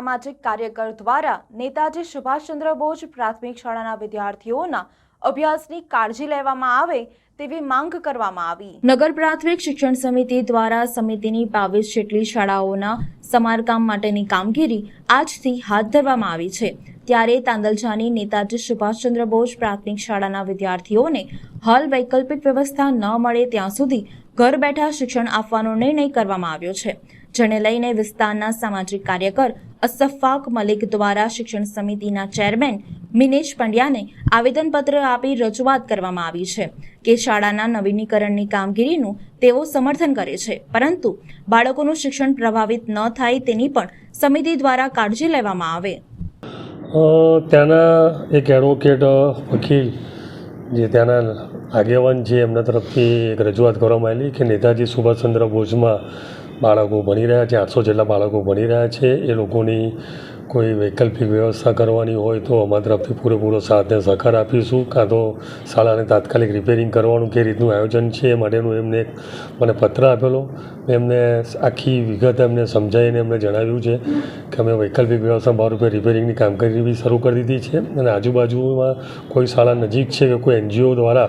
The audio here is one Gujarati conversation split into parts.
સામાજિક કાર્યકર દ્વારા નેતાજી સુભાષચંદ્ર બોઝ પ્રાથમિક શાળાના વિદ્યાર્થીઓના અભ્યાસની કાળજી લેવામાં આવે તેવી માંગ કરવામાં આવી. નગર પ્રાથમિક શિક્ષણ સમિતિ દ્વારા સમિતિની બાવીસ જેટલી શાળાઓના સમારકામ માટેની કામગીરી આજથી હાથ ધરવામાં આવી છે. ત્યારે તાંદલજાની નેતાજી સુભાષચંદ્ર બોઝ પ્રાથમિક શાળાના વિદ્યાર્થીઓને હાલ વૈકલ્પિક વ્યવસ્થા ન મળે ત્યાં સુધી ઘર બેઠા શિક્ષણ આપવાનો નિર્ણય કરવામાં આવ્યો છે. જેને લઈને વિસ્તારના સામાજિક કાર્યકર અસફાક મલિક દ્વારા શિક્ષણ સમિતિના ચેરમેન મિનેશ પંડ્યાને આવેદનપત્ર આપી રજૂઆત કરવામાં આવી છે કે શાળાના નવીનીકરણની કામગીરીનું તેઓ સમર્થન કરે છે. પરંતુ બાળકોનું શિક્ષણ પ્રભાવિત ન થાય તેની પણ સમિતિ દ્વારા કાળજી લેવામાં આવે. ત્યાંના એક એડવોકેટ વકીલ, જે ત્યાંના આગેવાન છે એમના તરફથી એક રજૂઆત કરવામાં આવેલી કે નેતાજી સુભાષચંદ્ર બોઝમાં બાળકો ભણી રહ્યા છે આઠસો જેટલા બાળકો ભણી રહ્યા છે એ લોકોની કોઈ વૈકલ્પિક વ્યવસ્થા કરવાની હોય તો અમારા તરફથી પૂરેપૂરો સાથ ને સહકાર આપીશું. કાં તો શાળાને તાત્કાલિક રિપેરિંગ કરવાનું કે રીતનું આયોજન છે એ માટેનું એમને મને પત્ર આપેલો. એમને આખી વિગત એમને સમજાવીને એમને જણાવ્યું છે કે અમે વૈકલ્પિક વ્યવસ્થા બાર રૂપે રિપેરિંગની કામગીરી બી શરૂ કરી દીધી છે. અને આજુબાજુમાં કોઈ શાળા નજીક છે કે કોઈ એનજીઓ દ્વારા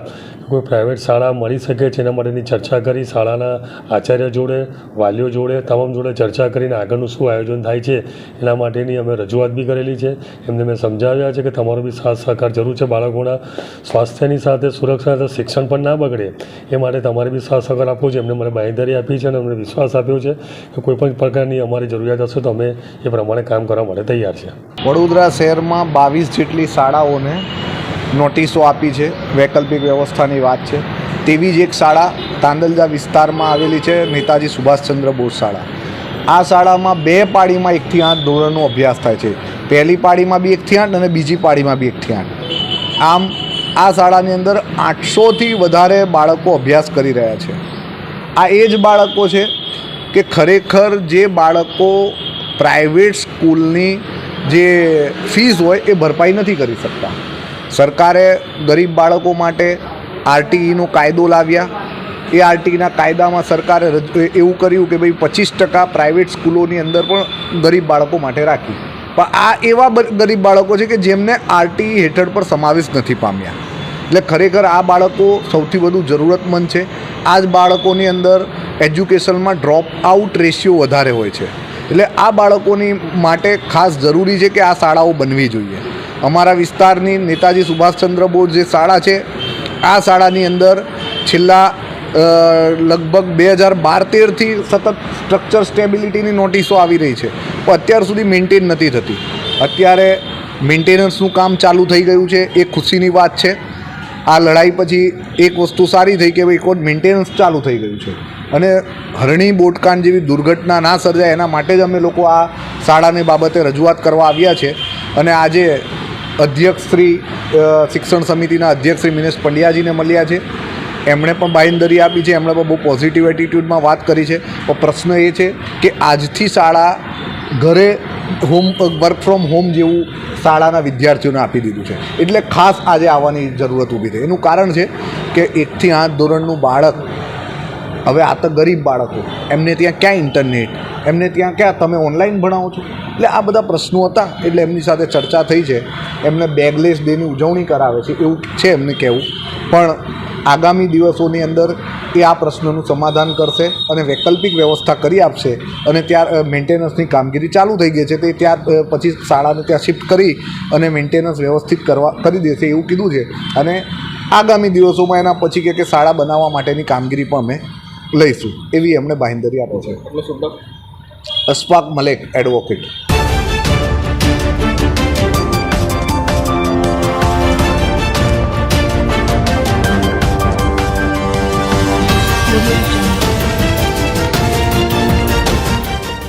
કોઈ પ્રાઇવેટ શાળા મળી શકે છે એના માટેની ચર્ચા કરી, શાળાના આચાર્ય જોડે, વાલીઓ જોડે, તમામ જોડે ચર્ચા કરીને આગળનું શું આયોજન થાય છે એના માટેની અમે રજૂઆત બી કરેલી છે. એમને મેં સમજાવ્યા છે કે તમારો બી સાથ સહકાર જરૂર છે બાળકોના સ્વાસ્થ્યની સાથે સુરક્ષા સાથે, શિક્ષણ પણ ના બગડે એ માટે તમારે બી સાથ સહકાર આપવો છે. એમને મને બાંયધરી આપી છે અને અમને વિશ્વાસ આપ્યો છે કે કોઈ પણ પ્રકારની અમારી જરૂરિયાત હશે તો અમે એ પ્રમાણે કામ કરવા માટે તૈયાર છે. વડોદરા શહેરમાં બાવીસ જેટલી શાળાઓને નોટિસો આપી છે. વૈકલ્પિક વ્યવસ્થાની વાત છે. તેવી જ એક શાળા તાંદલજા વિસ્તારમાં આવેલી છે, નેતાજી સુભાષચંદ્ર બોઝ શાળા. આ શાળામાં બે પાળીમાં એકથી આઠ ધોરણનો અભ્યાસ થાય છે. પહેલી પાળીમાં બી એકથી આઠ અને બીજી પાળીમાં બી એકથી આઠ. આમ, આ શાળાની અંદર આઠસોથી વધારે બાળકો અભ્યાસ કરી રહ્યા છે. આ એ જ બાળકો છે કે ખરેખર જે બાળકો પ્રાઇવેટ સ્કૂલની જે ફીસ હોય એ ભરપાઈ નથી કરી શકતા. સરકારે ગરીબ બાળકો માટે આરટીઈનો કાયદો લાવ્યા. એ આરટીના કાયદામાં સરકારે એવું કર્યું કે ભાઈ પચીસ ટકા પ્રાઇવેટ સ્કૂલોની અંદર પણ ગરીબ બાળકો માટે રાખી. પણ આ એવા ગરીબ બાળકો છે કે જેમને આરટીઈ હેઠળ પર સમાવેશ નથી પામ્યા. એટલે ખરેખર આ બાળકો સૌથી વધુ જરૂરતમંદ છે. આ જ બાળકોની અંદર એજ્યુકેશનમાં ડ્રોપ આઉટ રેશિયો વધારે હોય છે. એટલે આ બાળકોની માટે ખાસ જરૂરી છે કે આ શાળાઓ બનવી જોઈએ. અમારા વિસ્તારની નેતાજી સુભાષચંદ્ર બોઝ જે શાળા છે, આ શાળાની અંદર છેલ્લા લગભગ બે હજાર બાર તેરથી સતત સ્ટ્રક્ચર સ્ટેબિલિટીની નોટિસો આવી રહી છે. પણ અત્યાર સુધી મેન્ટેન નથી થતી. અત્યારે મેન્ટેનન્સનું કામ ચાલુ થઈ ગયું છે, એ ખુશીની વાત છે. આ લડાઈ પછી એક વસ્તુ સારી થઈ કે ભાઈ કોટ મેન્ટેનન્સ ચાલુ થઈ ગયું છે. અને હરણી બોટકાંડ જેવી દુર્ઘટના ના સર્જાય, એના માટે જ અમે લોકો આ શાળાની બાબતે રજૂઆત કરવા આવ્યા છે. અને આજે અધ્યક્ષ શ્રી શિક્ષણ સમિતિના અધ્યક્ષ શ્રી મિનેશ પંડ્યાજીને મળ્યા છે. એમણે પણ બાંયધરી આપી છે, એમણે પણ બહુ પોઝિટિવ એટીટ્યૂડમાં વાત કરી છે. પણ પ્રશ્ન એ છે કે આજથી શાળા ઘરે હોમ વર્ક ફ્રોમ હોમ જેવું શાળાના વિદ્યાર્થીઓને આપી દીધું છે. એટલે ખાસ આજે આવવાની જરૂરત ઊભી થઈ. એનું કારણ છે કે એકથી આઠ ધોરણનું બાળક, હવે આ તો ગરીબ બાળકો, એમને ત્યાં ક્યાં ઇન્ટરનેટ એમને ત્યાં ક્યાં તમે ઓનલાઈન ભણાવો છો? એટલે આ બધા પ્રશ્નો હતા, એટલે એમની સાથે ચર્ચા થઈ છે. એમને બેગલેસ ડેની ઉજવણી કરાવે છે, એવું છે એમને કહેવું. પણ આગામી દિવસોની અંદર એ આ પ્રશ્નનું સમાધાન કરશે અને વૈકલ્પિક વ્યવસ્થા કરી આપશે અને ત્યાર મેન્ટેનન્સની કામગીરી ચાલુ થઈ ગઈ છે. તે ત્યાર પછી શાળાને ત્યાં શિફ્ટ કરી અને મેન્ટેનન્સ વ્યવસ્થિત કરવા કરી દેશે એવું કીધું છે. અને આગામી દિવસોમાં એના પછી કે કે શાળા બનાવવા માટેની કામગીરી પણ અમે લઈશું. એવી એમણે બાંહેધરી આપે છે. અશફાક મલેક એડવોકેટ.